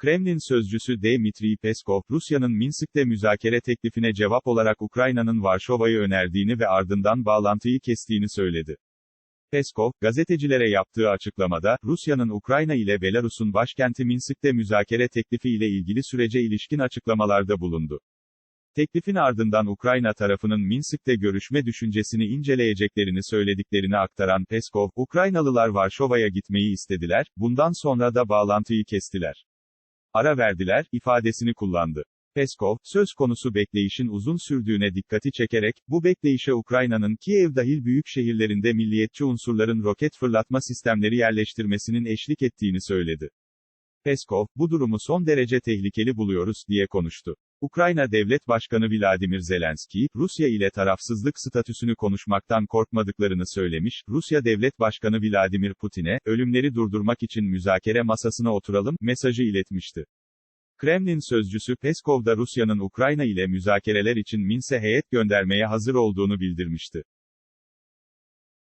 Kremlin sözcüsü Dmitry Peskov, Rusya'nın Minsk'te müzakere teklifine cevap olarak Ukrayna'nın Varşova'yı önerdiğini ve ardından bağlantıyı kestiğini söyledi. Peskov, gazetecilere yaptığı açıklamada, Rusya'nın Ukrayna ile Belarus'un başkenti Minsk'te müzakere teklifi ile ilgili sürece ilişkin açıklamalarda bulundu. Teklifin ardından Ukrayna tarafının Minsk'te görüşme düşüncesini inceleyeceklerini söylediklerini aktaran Peskov, Ukraynalılar Varşova'ya gitmeyi istediler, bundan sonra da bağlantıyı kestiler. Ara verdiler, ifadesini kullandı. Peskov, söz konusu bekleyişin uzun sürdüğüne dikkati çekerek, bu bekleyişe Ukrayna'nın Kiev dahil büyük şehirlerinde milliyetçi unsurların roket fırlatma sistemleri yerleştirmesinin eşlik ettiğini söyledi. Peskov, bu durumu son derece tehlikeli buluyoruz, diye konuştu. Ukrayna Devlet Başkanı Vladimir Zelenski, Rusya ile tarafsızlık statüsünü konuşmaktan korkmadıklarını söylemiş, Rusya Devlet Başkanı Vladimir Putin'e, ölümleri durdurmak için müzakere masasına oturalım, mesajı iletmişti. Kremlin sözcüsü Peskov da Rusya'nın Ukrayna ile müzakereler için Minsk'e heyet göndermeye hazır olduğunu bildirmişti.